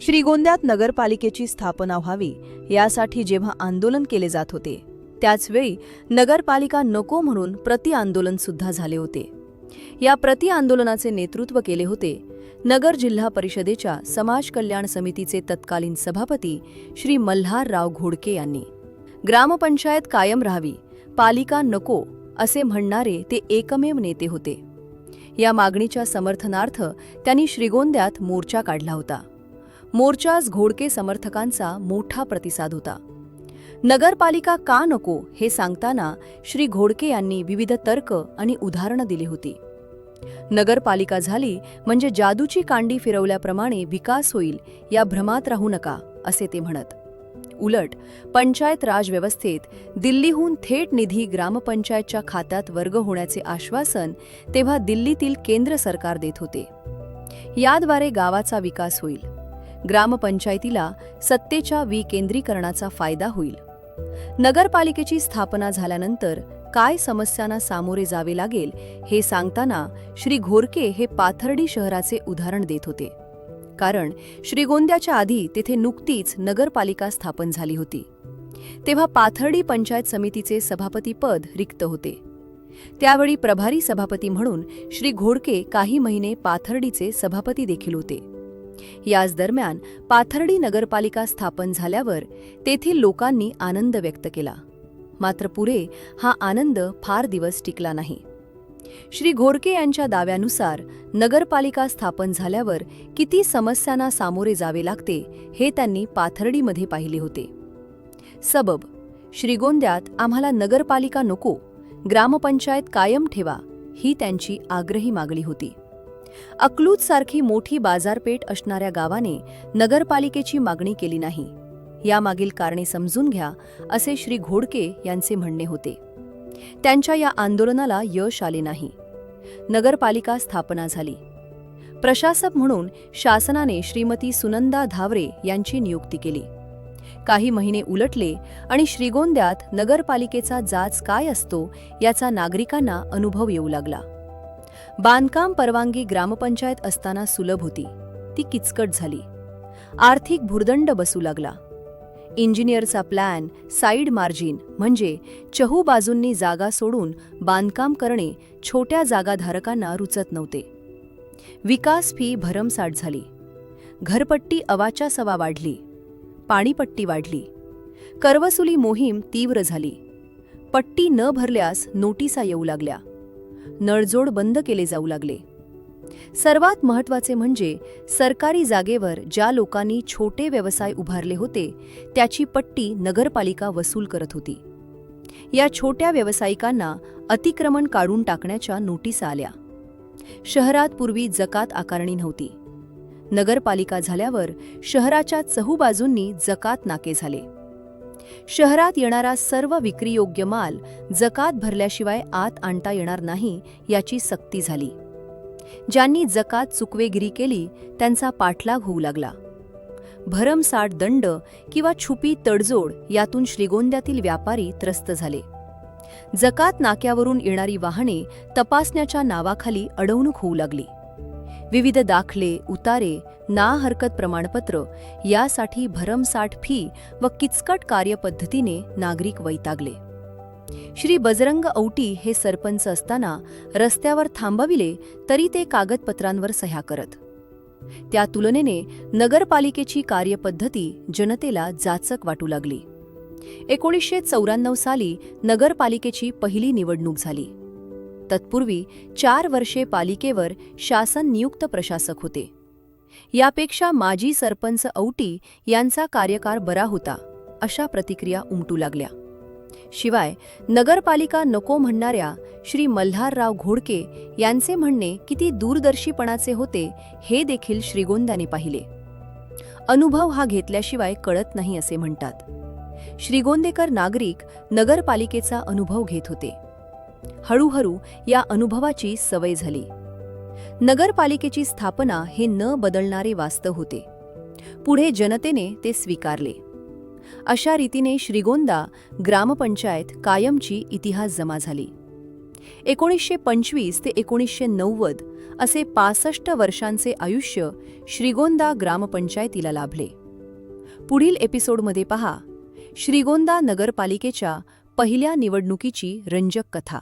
श्रीगोंद्यात नगरपालिकेची स्थापना व्हावी यासाठी जेव्हा आंदोलन केले जात होते त्याचवेळी नगरपालिका नको म्हणून प्रति आंदोलन सुद्धा झाले होते. या प्रति आंदोलनाचे नेतृत्व केले होते नगर जिल्हा परिषदेच्या समाज कल्याण समितीचे तत्कालीन सभापती श्री मल्हारराव घोडके यांनी. ग्रामपंचायत कायम राहावी पालिका नको असे म्हणणारे ते एकमेव नेते होते. या मागणीच्या समर्थनार्थ त्यांनी श्रीगोंद्यात मोर्चा काढला होता. मोर्चास घोडके समर्थकांचा मोठा प्रतिसाद होता. नगरपालिका का नको हे सांगताना श्री घोडके यांनी विविध तर्क आणि उदाहरणं दिली होती. नगरपालिका झाली म्हणजे जादूची कांडी फिरवल्याप्रमाणे विकास होईल या भ्रमात राहू नका असे ते म्हणत. उलट पंचायत राज व्यवस्थेत दिल्लीहून थेट निधी ग्रामपंचायतच्या खात्यात वर्ग होण्याचे आश्वासन तेव्हा दिल्लीतील केंद्र सरकार देत होते. याद्वारे गावाचा विकास होईल. ग्रामपंचायतीला सत्तेच्या विकेंद्रीकरणाचा फायदा होईल. नगरपालिकेची स्थापना झाल्यानंतर काय समस्यांना सामोरे जावे लागेल हे सांगताना श्री घोरके हे पाथर्डी शहराचे उदाहरण देत होते. कारण श्रीगोंद्याच्या आधी तेथे नुकतीच नगरपालिका स्थापन झाली होती. तेव्हा पाथर्डी पंचायत समितीचे सभापतीपद रिक्त होते. त्यावेळी प्रभारी सभापती म्हणून श्री घोडके काही महिने पाथर्डीचे सभापती देखील होते. याच दरम्यान पाथर्डी नगरपालिका स्थापन झाल्यावर तेथील लोकांनी आनंद व्यक्त केला. मात्र पुरे हा आनंद फार दिवस टिकला नाही. श्री घोडके यांच्या दाव्यानुसार नगरपालिका स्थापन झाल्यावर किती समस्यांना सामोरे जावे लागते हे त्यांनी पाथर्डीमध्ये पाहिले होते. सबब श्रीगोंद्यात आम्हाला नगरपालिका नको ग्रामपंचायत कायम ठेवा ही त्यांची आग्रही मागणी होती. अकलूज सारखी मोठी बाजारपेठ असणाऱ्या गावाने नगरपालिकेची मागणी केली नाही. यामागील कारणे समजून घ्या असे श्री घोडके यांचे म्हणणे होते. त्यांच्या या आंदोलनाला यश आले नाही. नगरपालिका स्थापना झाली. प्रशासक म्हणून शासनाने श्रीमती सुनंदा धावरे यांची नियुक्ती केली. काही महिने उलटले आणि श्रीगोंद्यात नगरपालिकेचा जाच काय असतो याचा नागरिकांना अनुभव येऊ लागला. बांधकाम परवानगी ग्रामपंचायत असताना सुलभ होती. ती किचकट झाली. आर्थिक भुर्दंड बसू लागला. इंजिनियरचा प्लॅन साईड मार्जिन म्हणजे चहू बाजूंनी जागा सोडून बांधकाम करणे छोट्या जागाधारकांना रुचत नव्हते. विकास फी भरमसाठ झाली. घरपट्टी अवाच्या सवा वाढली. पाणीपट्टी वाढली. करवसुली मोहीम तीव्र झाली. पट्टी न भरल्यास नोटिसा येऊ लागल्या. नळजोड बंद केले जाऊ लागले. सर्वात महत्त्वाचे म्हणजे सरकारी जागेवर ज्या लोकांनी छोटे व्यवसाय उभारले होते त्याची पट्टी नगरपालिका वसूल करत होती. या छोट्या व्यावसायिकांना अतिक्रमण काढून टाकण्याच्या नोटिसा आल्या. शहरात पूर्वी जकात आकारणी नव्हती. नगरपालिका झाल्यावर शहराच्या चहूबाजूंनी जकात नाके झाले. शहरात येणारा सर्व विक्रीयोग्य माल जकात भरल्याशिवाय आत आणता येणार नाही याची सक्ती झाली. ज्यांनी जकात चुकवेगिरी केली त्यांचा पाठलाग होऊ लागला. भरमसाठ दंड किंवा छुपी तडजोड यातून श्रीगोंद्यातील व्यापारी त्रस्त झाले. जकात नाक्यावरून येणारी वाहने तपासण्याच्या नावाखाली अडवणूक होऊ लागली. विविध दाखले उतारे ना हरकत प्रमाणपत्र यासाठी भरमसाठ फी व किचकट कार्यपद्धतीने नागरिक वैतागले. श्री बजरंग औटी हे सरपंच असताना रस्त्यावर थांबविले तरी ते कागदपत्रांवर सह्या करत. त्या तुलनेने नगरपालिकेची कार्यपद्धती जनतेला जाचक वाटू लागली. एकोणीसशे चौऱ्याण्णव साली नगरपालिकेची पहिली निवडणूक झाली. तत्पूर्वी चार वर्षे पालिकेवर शासन नियुक्त प्रशासक होते. यापेक्षा माजी सरपंच औटी यांचा कार्यकार बरा होता अशा प्रतिक्रिया उमटू लागल्या. शिवाय नगरपालिका नको म्हणणाऱ्या श्री मल्हारराव घोडके यांचे म्हणणे किती दूरदर्शीपणाचे होते हे देखील श्रीगोंद्याने पाहिले. अनुभव हा घेतल्याशिवाय कळत नाही असे म्हणतात. श्रीगोंदेकर नागरिक नगरपालिकेचा अनुभव घेत होते. हळूहळू या अनुभवाची सवय झाली. नगरपालिकेची स्थापना हे न बदलणारे वास्तव होते. पुढे जनतेने ते स्वीकारले. अशा रीतीने श्रीगोंदा ग्रामपंचायत कायमची इतिहास जमा झाली. एकोणीसशे पंचवीस ते एकोणीसशे नव्वद असे पासष्ट वर्षांचे आयुष्य श्रीगोंदा ग्रामपंचायतीला लाभले. पुढील एपिसोडमध्ये पहा श्रीगोंदा नगरपालिकेच्या पहिल्या निवडणुकीची रंजक कथा.